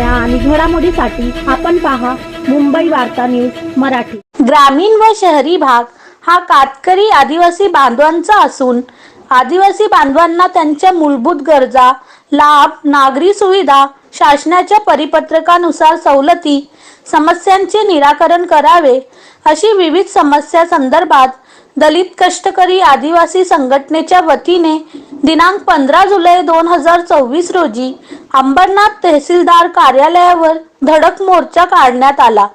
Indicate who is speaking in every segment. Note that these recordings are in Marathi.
Speaker 1: बातम्या आणि घडामोडीसाठी आपण पहा मुंबई वार्ता न्यूज मराठी.
Speaker 2: ग्रामीण व शहरी भाग हा कातकरी आदिवासी बांधवांचा असून आदिवासी बांधवांना त्यांच्या मूलभूत गरजा लाभ नागरी सुविधा शासनाच्या परिपत्रकानुसार सवलती समस्यांचे निराकरण करावे अशी विविध समस्या संदर्भात दलित कष्टकरी आदिवासी संघटनेच्या वतीने दिनांक पंधरा जुलै दोन हजार चोवीस रोजी अंबरनाथ तहसीलदार कार्यालयावर धडक मोर्चा काढण्यात आला.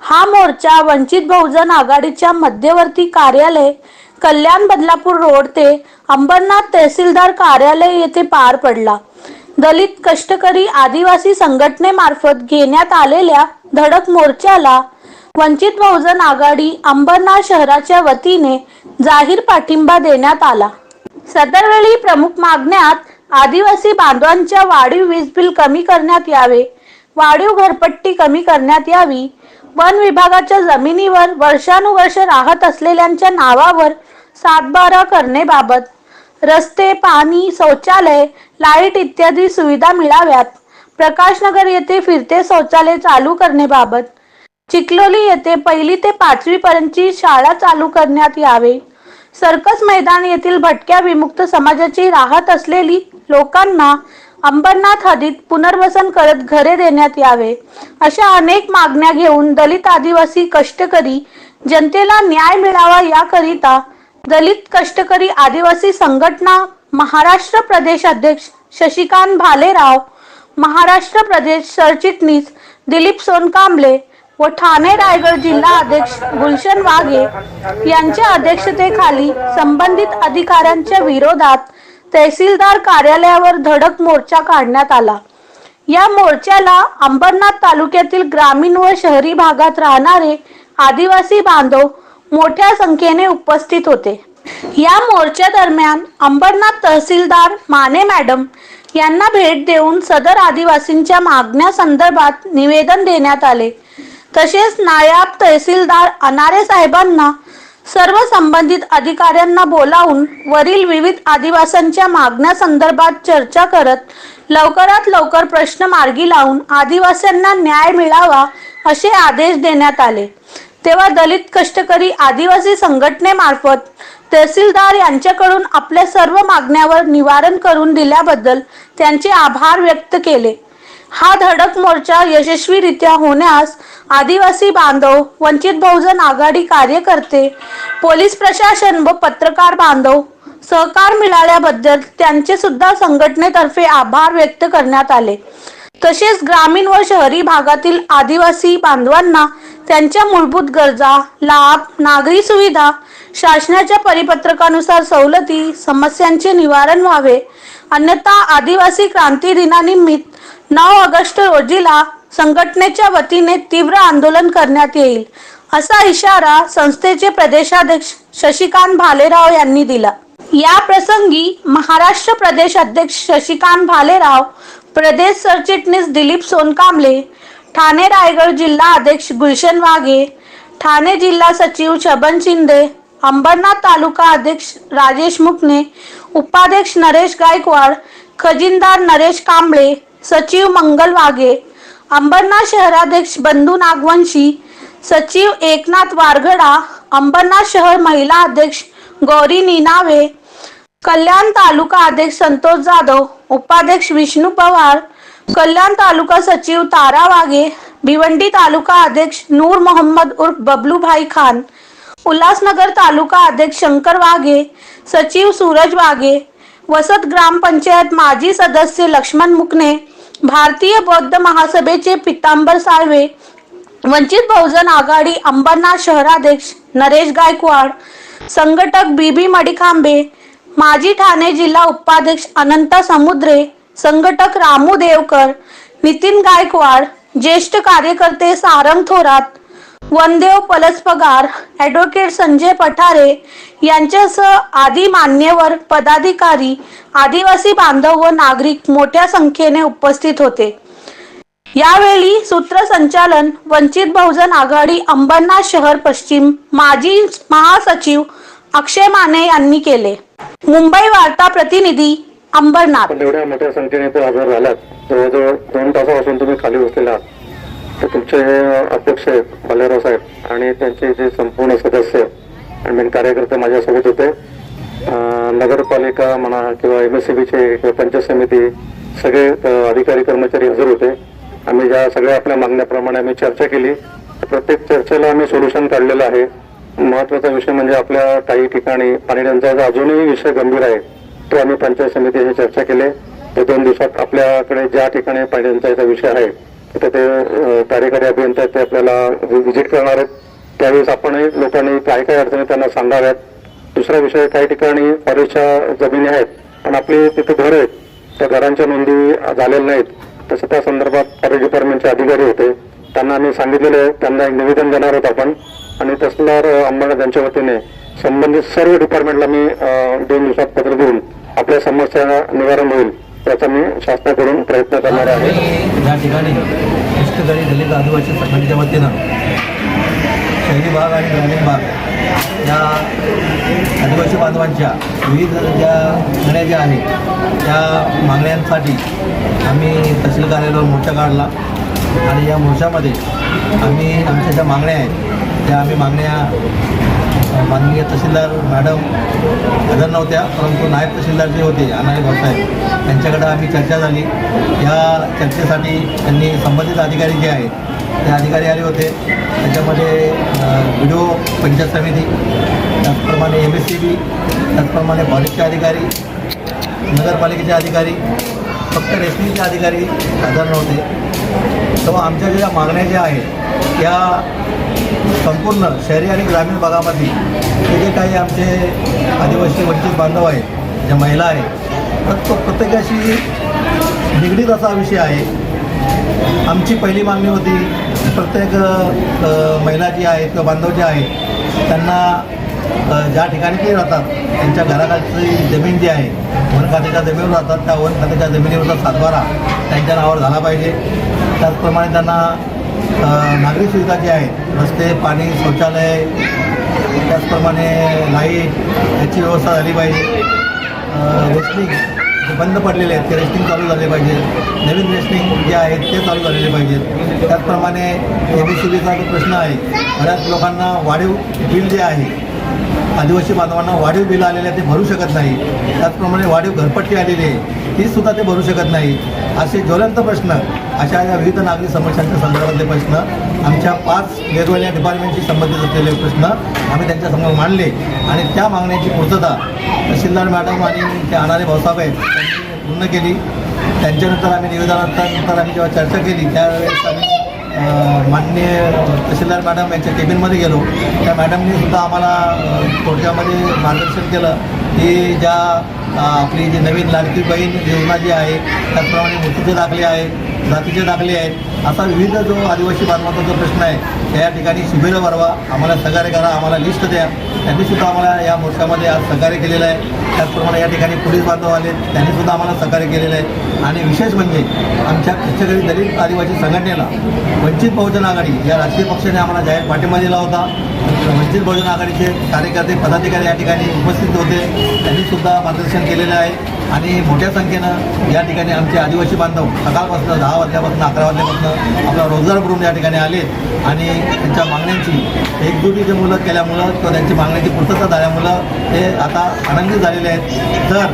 Speaker 2: हा मोर्चा वंचित बहुजन आघाडीच्या मध्यवर्ती कार्यालय कल्याण बदलापूर रोड ते अंबरनाथ तहसीलदार कार्यालय येथे पार पडला. दलित कष्टकरी आदिवासी संघटनेमार्फत घेण्यात आलेल्या धडक मोर्चाला वंचित बहुजन आघाडी अंबरनाथ शहराच्या वतीने जाहीर पाठिंबा देण्यात आला. सदरवेळी प्रमुख मागण्यात आदिवासी बांधवांच्या वाढीव वीज बिल कमी करण्यात यावे वाढीव घरपट्टी कमी करण्यात यावी वन विभागाच्या जमिनीवर वर्षानुवर्ष राहत असलेल्यांच्या नावावर सातबारा करण्याबाबत रस्ते पाणी शौचालय लाइट इत्यादी सुविधा मिळाव्यात. प्रकाशनगर येथे फिरते शौचालय चालू करण्याबाबत चिखलोली येथे पहिली ते पाचवी पर्यंतची शाळा चालू करण्यात यावे. सर्कस मैदान येथील भटक्या विमुक्त समाजाची राहत असलेली लोकांना अंबरनाथ हदीत पुनर्वसन करत घरे देण्यात यावे. अशा अनेक मागण्या घेऊन दलित आदिवासी कष्टकरी जनतेला न्याय मिळावा याकरिता दलित कष्टकरी आदिवासी संघटना महाराष्ट्र प्रदेश अध्यक्ष शशिकांत भालेराव महाराष्ट्र प्रदेश सरचिटणीस दिलीप सोनकांबले व ठाणे रायगड जिल्हा अध्यक्ष गुलशन वाघे यांच्या अध्यक्षतेखाली संबंधित अधिकाऱ्यांच्या विरोधात तहसीलदार कार्यालयावर धडक मोर्चा काढण्यात आला. या मोर्चाला अंबरनाथ तालुक्यातील ग्रामीण व शहरी भागात राहणारे आदिवासी बांधव मोठ्या संख्येने उपस्थित होते. या मोर्चा दरम्यान अंबरनाथ तहसीलदार माने मॅडम यांना भेट देऊन सदर आदिवासींच्या मागण्या संदर्भात निवेदन देण्यात आले. तसेच नायब तहसीलदार अनारे साहेबांना सर्व संबंधित अधिकाऱ्यांना बोलावून वरील विविध आदिवासांच्या मागण्या संदर्भात चर्चा करत लवकरात लवकर प्रश्न मार्गी लावून आदिवासींना न्याय मिळावा असे आदेश देण्यात आले. तेव्हा दलित कष्टकरी आदिवासी संघटनेमार्फत तहसीलदार यांच्याकडून आपल्या सर्व मागण्यावर निवारण करून दिल्याबद्दल त्यांचे आभार व्यक्त केले. हा धडक मोर्चा यशस्वीरित्या होण्यास आदिवासी बांधव वंचित बहुजन आघाडी कार्यकर्ते पोलीस प्रशासन व पत्रकार बांधव सहकार मिळाल्याबद्दल त्यांचे सुद्धा संघटनेतर्फे आभार व्यक्त करण्यात आले. तसेच ग्रामीण व शहरी भागातील आदिवासी बांधवांना त्यांच्या मूलभूत गरजा लाभ नागरी सुविधा शासनाच्या परिपत्रकानुसार सवलती समस्यांचे निवारण व्हावे अन्यथा आदिवासी क्रांती दिनानिमित्त नऊ ऑगस्ट रोजीला संघटनेच्या वतीने तीव्र आंदोलन करण्यात येईल असा इशारा संस्थेचे प्रदेशाध्यक्ष शशिकांत भालेराव यांनी दिला. या प्रसंगी महाराष्ट्र प्रदेश अध्यक्ष शशिकांत भालेराव प्रदेश सरचिटणीस दिलीप सोनकांबळे ठाणे रायगड जिल्हा अध्यक्ष गुलशन वाघे ठाणे जिल्हा सचिव छबन शिंदे अंबरनाथ तालुका अध्यक्ष राजेश मुकणे उपाध्यक्ष नरेश गायकवाड खजिनदार नरेश कांबळे सचिव मंगल वाघे अंबरनाथ शहराध्यक्ष बंधू नागवंशी सचिव एकनाथ वारगडा अंबरनाथ शहर महिला अध्यक्ष गौरी निनावे कल्याण तालुका अध्यक्ष संतोष जाधव उपाध्यक्ष विष्णू पवार कल्याण तालुका सचिव तारा वाघे भिवंडी तालुका अध्यक्ष नूर मोहम्मद उर्फ बबलूभाई खान उल्हासनगर तालुका अध्यक्ष शंकर वाघे सचिव सूरज वाघे वसत ग्रामपंचायत माजी सदस्य लक्ष्मण मुकणे भारतीय बौद्ध महासभेचे पितांबर साळवे वंचित बहुजन आघाडी अंबरनाथ शहराध्यक्ष नरेश गायकवाड संघटक बीबी मडिखांबे माजी ठाणे जिल्हा उपाध्यक्ष अनंत समुद्रे संघटक रामू देवकर नितीन गायकवाड ज्येष्ठ कार्यकर्ते सारंग थोरात वनदेव पलसपगार ॲडव्होकेट संजय पठारे यांच्यासह आदी मान्यवर पदाधिकारी आदिवासी बांधव व नागरिक मोठ्या संख्येने उपस्थित होते. यावेळी सूत्रसंचालन वंचित बहुजन आघाडी अंबरनाथ शहर पश्चिम माजी महासचिव अक्षय माने यांनी केले. मुंबई वार्ता प्रतिनिधी अंबरनाथ.
Speaker 3: एवढ्या मोठ्या संख्येने हजर झाल्यात जवळजवळ दोन तासापासून तुम्ही खाली बसलेला आहात. तर तुमचे हे अध्यक्ष आहेत बालेराव साहेब आणि त्यांचे जे संपूर्ण सदस्य आणि मेन कार्यकर्ते माझ्यासोबत होते. नगरपालिका म्हणा किंवा एम एस सी बीचे किंवा पंचायत समिती सगळे अधिकारी कर्मचारी हजर होते. आम्ही ज्या सगळ्या आपल्या मागण्याप्रमाणे आम्ही चर्चा केली. प्रत्येक चर्चेला आम्ही सोल्युशन काढलेलं आहे. महत्त्वाचा विषय म्हणजे आपल्या काही ठिकाणी पाणी टंचाईचा अजूनही विषय गंभीर आहे तो आम्ही पंचायत समितीशी चर्चा केली. ते दोन दिवसात आपल्याकडे ज्या ठिकाणी पाणी टंचाईचा विषय आहे तिथे ते कार्यकारी अभियंता ते आपल्याला व्हिजिट करणार आहेत. त्यावेळेस आपण लोकांनी काय काय अडचणी त्यांना सांगाव्यात. दुसरा विषय काही ठिकाणी फॉरेस्टच्या जमिनी आहेत पण आपली तिथे घर आहेत. त्या घरांच्या नोंदी झालेल्या नाहीत. तसं त्या संदर्भात फॉरेस्ट डिपार्टमेंटचे अधिकारी होते. त्यांना आम्ही सांगितलेलं आहे. त्यांना एक निवेदन देणार आहोत आपण. आणि तहसीलदार अंबाडा यांच्या वतीने संबंधित सर्व डिपार्टमेंटला मी दोन दिवसात पत्र देऊन आपल्या समस्या निवारण होईल. त्याचा मी शासनाकडून प्रयत्न करणार आहे.
Speaker 4: या ठिकाणी कष्टकरी दलित आदिवासी संघटनेच्या वतीनं शहरी भाग आणि ग्रामीण भाग या आदिवासी बांधवांच्या विविध ज्या मागण्या ज्या आहेत त्या मागण्यांसाठी आम्ही तहसील कार्यालयावर मोर्चा काढला. आणि या मोर्चामध्ये आम्ही आमच्या ज्या मागण्या आहेत त्या आम्ही मागण्या माननीय तहसीलदार मॅडम हजर नव्हत्या परंतु नायब तहसीलदार जे होते अनाई भाऊसाहेब यांच्याकडं आम्ही चर्चा झाली. या चर्चेसाठी त्यांनी संबंधित अधिकारी जे आहेत ते अधिकारी आले होते. त्याच्यामध्ये बी डी ओ पंचायत समिती त्याचप्रमाणे एम एस सी बी त्याचप्रमाणे फॉरेस्टचे अधिकारी नगरपालिकेचे अधिकारी फक्त रेशनिंगचे अधिकारी हजर नव्हते. तेव्हा आमच्या ज्या मागण्या ज्या आहेत या संपूर्ण शहरी आणि ग्रामीण भागामध्ये हे जे काही आमचे आदिवासी वंचित बांधव आहेत ज्या महिला आहेत तर तो प्रत्येकाशी निगडीत असा विषय आहे. आमची पहिली मागणी होती प्रत्येक महिला जी आहेत किंवा बांधव जे आहेत त्यांना ज्या ठिकाणी ते राहतात त्यांच्या घराखालची जमीन जी आहे वन खात्याच्या जमिनीवर राहतात त्या वन खात्याच्या जमिनीवरचा सातबारा त्यांच्या नावावर झाला पाहिजे. त्याचप्रमाणे त्यांना नागरी सुविधा ज्या आहेत रस्ते पाणी शौचालय त्याचप्रमाणे लाइट याची व्यवस्था झाली पाहिजे. रेस्टिंग जे बंद पडलेले आहेत ते रेस्टिंग चालू झाले पाहिजे. नवीन रेस्टिंग जे आहेत ते चालू झालेले पाहिजेत त्याचप्रमाणे ए बी सी बीचा जो प्रश्न आहे बऱ्याच लोकांना वाढीव बिल जे आहे आदिवासी बांधवांना वाढीव बिल आलेले आहे ते भरू शकत नाही. त्याचप्रमाणे वाढीव घरपट्टी आलेली आहे ती सुद्धा ते भरू शकत नाही. असे ज्वलंत प्रश्न अशा या विविध नागरी समस्यांच्या संदर्भातले प्रश्न आमच्या पाच वेगवेगळ्या डिपार्टमेंटशी संबंधित असलेले प्रश्न आम्ही त्यांच्यासमोर मांडले. आणि त्या मागण्याची पूर्तता तहसीलदार मॅडम आणि ते अनारे भाऊसाहेब आहेत त्यांनी पूर्ण केली. त्यांच्यानंतर आम्ही निवेदनानंतर आम्ही जेव्हा चर्चा केली त्यावेळेस आम्ही माननीय तहसीलदार मॅडम यांच्या केबिनमध्ये गेलो. त्या मॅडमनी सुद्धा आम्हाला थोडक्यामध्ये मार्गदर्शन केलं की ज्या आपली जी नवीन लाडकी बहीण योजना जी आहे त्याचप्रमाणे मृत्यूचे दाखले आहेत जातीचे दाखले आहेत असा विविध जो आदिवासी बांधवाचा जो प्रश्न आहे त्या ठिकाणी शिबिरं भरवा आम्हाला सहकार्य करा आम्हाला लिस्ट द्या. त्यांनीसुद्धा आम्हाला या मोर्चामध्ये आज सहकार्य केलेलं आहे. त्याचप्रमाणे या ठिकाणी पोलीस बांधव आले त्यांनीसुद्धा आम्हाला सहकार्य केलेलं आहे. आणि विशेष म्हणजे आमच्या कष्टकरी दलित आदिवासी संघटनेला वंचित बहुजन आघाडी या राजकीय पक्षाने आम्हाला जाहीर पाठिंबा दिला होता. वंचित बहुजन आघाडीचे कार्यकर्ते पदाधिकारी या ठिकाणी उपस्थित होते. त्यांनीसुद्धा मार्गदर्शन आयोजन केलेलं आहे. आणि मोठ्या संख्येनं या ठिकाणी आमचे आदिवासी बांधव सकाळपासून दहा वाजल्यापासून अकरा वाजल्यापासून आपला रोजगार करून या ठिकाणी आले. आणि त्यांच्या मागण्यांची एकजुटीचे मुलं केल्यामुळं किंवा त्यांची मागण्याची पूर्तता झाल्यामुळं ते आता आनंदित झालेले आहेत. तर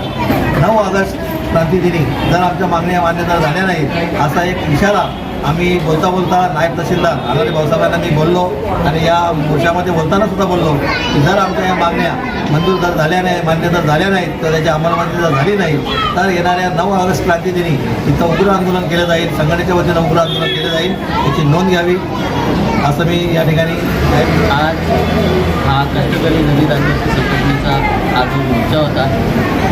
Speaker 4: नऊ ऑगस्ट क्रांतीदिनी जर आमच्या मागण्या मान्य झाल्या नाहीत असा एक इशारा आम्ही बोलता बोलता नायब तहसीलदार आनंदी भाऊसाहेबांना मी बोललो आणि या मोर्चामध्ये बोलताना सुद्धा बोललो की जर आमच्या या मागण्या मंजूर जर झाल्या नाही मान्य जर झाल्या नाहीत तर त्याची अंमलबजावणी जर झाली नाही तर येणाऱ्या नऊ ऑगस्ट क्रांतीदिनी इथं उग्र आंदोलन केलं जाईल संघटनेच्या वतीनं उग्र आंदोलन केलं जाईल याची नोंद घ्यावी असं मी या ठिकाणी
Speaker 5: आज हा कष्टकरी नदी आदिवासी संघटनेचा हा जो मोर्चा होता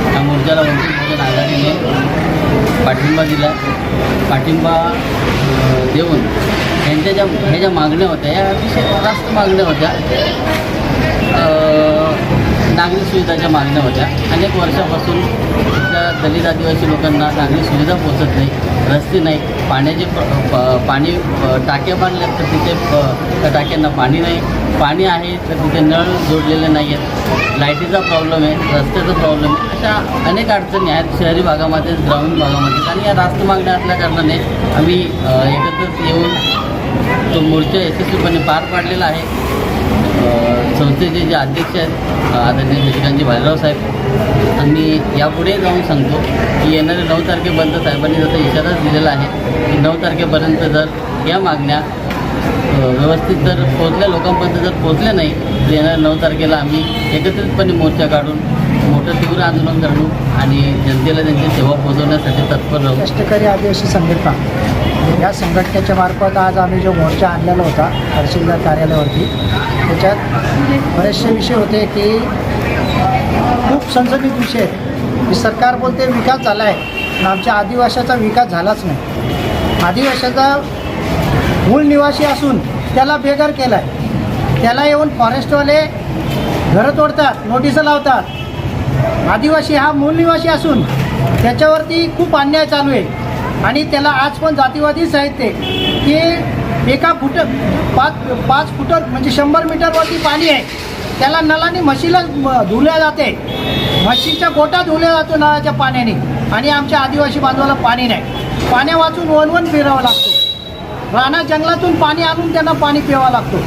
Speaker 5: त्या मोर्चाला वंचित बहुजन आघाडीने पाठिंबा दिला. पाठिंबा देऊन त्यांच्या ज्या ह्या ज्या मागण्या होत्या या अतिशय जास्त मागण्या होत्या. नागरी सुविधाच्या मागण्या होत्या. अनेक वर्षापासून त्या दलित आदिवासी लोकांना नागरी सुविधा पोचत नाही रस्ते नाही पाण्याचे प- पाणी टाक्या बांधल्यात तर तिथे प- त्या टाक्यांना पाणी नाही. पाणी आहे तर तिथे नळ जोडलेले नाही आहेत. लाईटीचा प्रॉब्लेम आहे रस्त्याचा प्रॉब्लेम आहे. अशा अनेक अडचणी आहेत शहरी भागामध्ये ग्रामीण भागामध्ये. आणि या रास्त मागण्या असल्याकारणाने आम्ही एकत्रच येऊन तो मोर्चा यशस्वीपणे पार पाडलेला आहे. संस्थेचे जे अध्यक्ष आहेत आदरणीय शशिकांतजी भालेराव साहेब आम्ही यापुढे जाऊन सांगतो की येणारे नऊ तारखेपर्यंत साहेबांनी जसा इशाराच दिलेला आहे की नऊ तारखेपर्यंत जर या मागण्या व्यवस्थित जर पोचल्या लोकांपर्यंत जर पोचले नाही तर येणाऱ्या नऊ तारखेला आम्ही एकत्रितपणे मोर्चा काढून मोठं तीव्र आंदोलन करू आणि जनतेला त्यांची सेवा पोहोचवण्यासाठी तत्पर राहू.
Speaker 6: कष्टकरी आदिवासी संघटना. या संघटनेच्या मार्फत आज आम्ही जो मोर्चा आणलेला होता तहसीलदार कार्यालयावरती त्याच्यात बरेचसे विषय होते की खूप संसदित विषय आहेत. की सरकार बोलते विकास झाला आहे पण आमच्या आदिवाशाचा विकास झालाच नाही. आदिवाशाचा मूळ निवासी असून त्याला बेघर केलं आहे त्याला येऊन फॉरेस्टवाले घरं तोडतात नोटिसं लावतात. आदिवासी हा मूळ निवासी असून त्याच्यावरती खूप अन्याय चालू आहे. आणि त्याला आज पण जातीवादी साहित्य की एका फुट पाच पाच फुटर म्हणजे शंभर मीटरवरती पाणी आहे. त्याला नलाने म्हशीला धुल्या जाते. म्हशीच्या गोटा धुल्या जातो नळाच्या पाण्याने. आणि आमच्या आदिवासी बांधवाला पाणी नाही. पाण्या वाचून वन फिरावं लागतो. राणा जंगलातून पाणी आणून त्यांना पाणी प्यावा लागतो.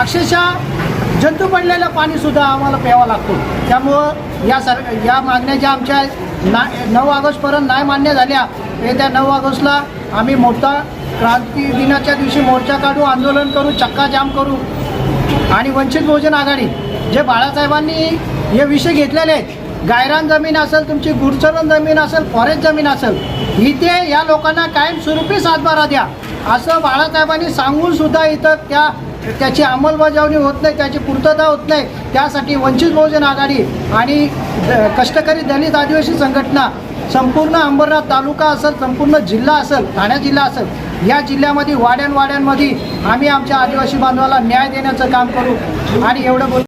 Speaker 6: अक्षरशः जंतू पडलेलं पाणीसुद्धा आम्हाला प्यावा लागतो. त्यामुळं या सर या मागण्या ज्या आमच्या ना नऊ ऑगस्टपर्यंत नाही मान्य झाल्या येत्या नऊ ऑगस्टला आम्ही मोठा क्रांती दिनाच्या दिवशी मोर्चा काढू आंदोलन करू चक्काजाम करू आणि वंचित बहुजन आघाडी जे बाळासाहेबांनी हे विषय घेतलेले आहेत गायरान जमीन असेल तुमची गुरचरण जमीन असेल फॉरेस्ट जमीन असेल इथे या लोकांना कायमस्वरूपी सातबारा द्या. असं बाळासाहेबांनी सांगून सुद्धा इथं त्या त्याची अंमलबजावणी होत नाही त्याची पूर्तता होत नाही. त्यासाठी वंचित बहुजन आघाडी आणि द- कष्टकरी दलित आदिवासी संघटना संपूर्ण अंबरनाथ तालुका असेल संपूर्ण जिल्हा असेल ठाणे जिल्हा असेल या जिल्ह्यामध्ये वाड्यान वाड्यांमध्ये आम्ही आमच्या आदिवासी बांधवाला न्याय देण्याचं काम करू. आणि एवढं बोल